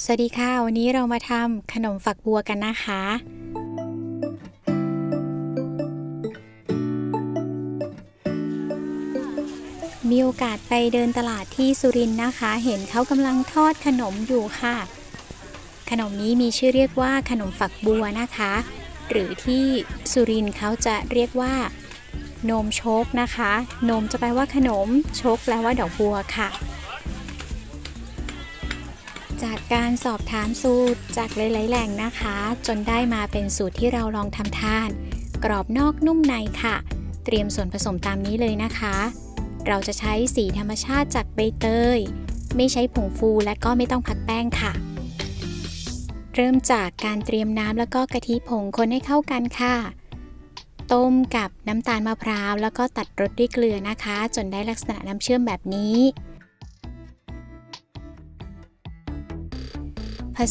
สวัสดีค่ะ วันนี้เรามาทำขนมฝักบัวกันนะคะ มีโอกาสไปเดินตลาดที่สุรินทร์นะคะ เห็นเขากำลังทอดขนมอยู่ค่ะ ขนมนี้มีชื่อเรียกว่าขนมฝักบัวนะคะ หรือที่สุรินทร์เขาจะเรียกว่า นมโชกนะคะ นมจะแปลว่าขนม โชกแปลว่าดอกบัวค่ะ จากการสอบถามสูตรจากหลาย ๆ แหล่งนะคะ จนได้มาเป็นสูตรที่เราลองทำทาน กรอบนอกนุ่มในค่ะ เตรียมส่วนผสมตามนี้เลยนะคะ เราจะใช้สีธรรมชาติจากใบเตย ไม่ใช้ผงฟูและก็ไม่ต้องพักแป้งค่ะ เริ่มจากการเตรียมน้ำแล้วก็กะทิผงคนให้เข้ากันค่ะ ต้มกับน้ำตาลมะพร้าว แล้วก็ตัดรสด้วยเกลือนะคะ จนได้ลักษณะน้ำเชื่อมแบบนี้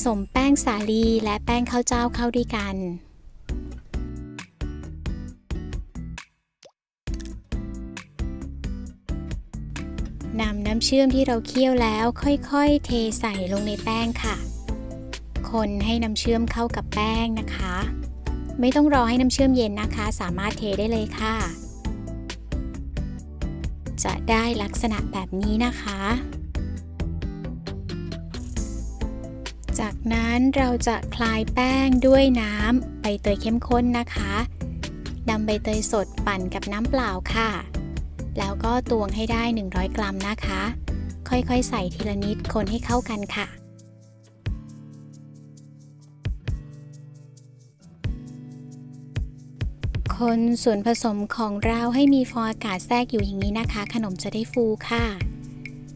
สมแป้งสาลีและแป้งข้าวเจ้าเข้าด้วยกัน นำน้ำเชื่อมที่เราเคี่ยวแล้วค่อยๆ เทใส่ลงในแป้งค่ะ คนให้น้ำเชื่อมเข้ากับแป้งนะคะ ไม่ต้องรอให้น้ำเชื่อมเย็นนะคะ สามารถเทได้เลยค่ะ จะได้ลักษณะแบบนี้นะคะ จากนั้นเราจะคลายแป้งด้วยน้ำใบเตยเข้มข้นนะคะนำใบเตยสดปั่นกับน้ำเปล่าค่ะ แล้วก็ตวงให้ได้ 100 กรัมนะคะ ค่อยๆ ใส่ทีละนิดคนให้เข้ากันค่ะคนส่วนผสมของเราให้มีฟองอากาศแทรกอยู่อย่างนี้นะคะ ขนมจะได้ฟูค่ะ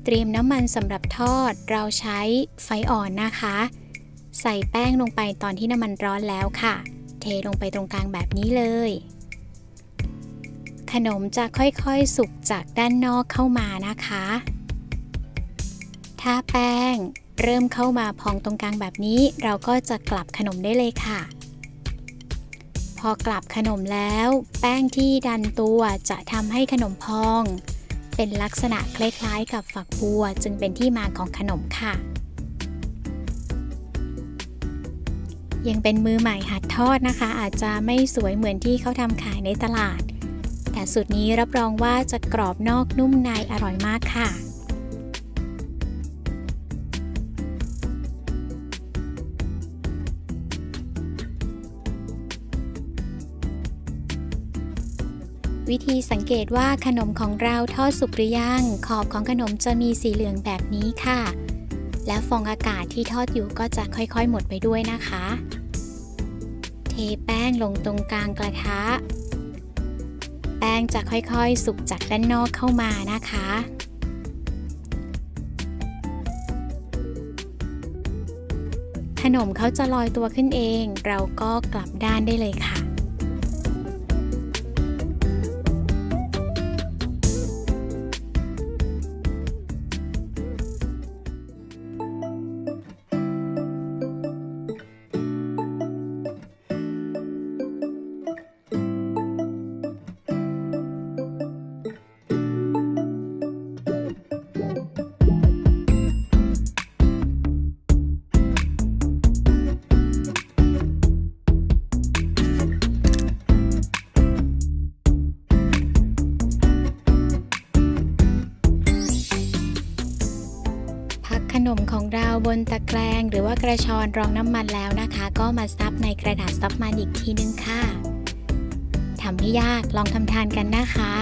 เตรียมน้ำมันสำหรับทอด เราใช้ไฟอ่อนนะคะ ใส่แป้งลงไปตอนที่น้ำมันร้อนแล้วค่ะ เทลงไปตรงกลางแบบนี้เลย ขนมจะค่อยๆสุกจากด้านนอกเข้ามานะคะ ถ้าแป้งเริ่มเข้ามาพองตรงกลางแบบนี้ เราก็จะกลับขนมได้เลยค่ะ พอกลับขนมแล้ว แป้งที่ดันตัวจะทำให้ขนมพอง เป็นลักษณะคล้ายๆ กับฝักบัวจึงเป็นที่มาของขนมค่ะ ยังเป็นมือใหม่หัดทอดนะคะ อาจจะไม่สวยเหมือนที่เขาทำขายในตลาด แต่สูตรนี้รับรองว่าจะกรอบนอกนุ่มในอร่อยมากค่ะ วิธีสังเกตว่าขนมของเราทอดสุกหรือยัง ขอบของขนมจะมีสีเหลืองแบบนี้ค่ะ และฟองอากาศที่ทอดอยู่ก็จะค่อยๆ หมดไปด้วยนะคะ เทแป้งลงตรงกลางกระทะ แป้งจะค่อยๆ สุกจากด้านนอกเข้ามานะคะขนมเขาจะลอยตัวขึ้นเอง เราก็กลับด้านได้เลยค่ะ นมของเราบนตะแกรงหรือว่ากระชอนรองน้ำมันแล้วนะคะ ก็มาซับในกระดาษซับมันอีกทีนึงค่ะทำไม่ยากลองทำทานกันนะคะ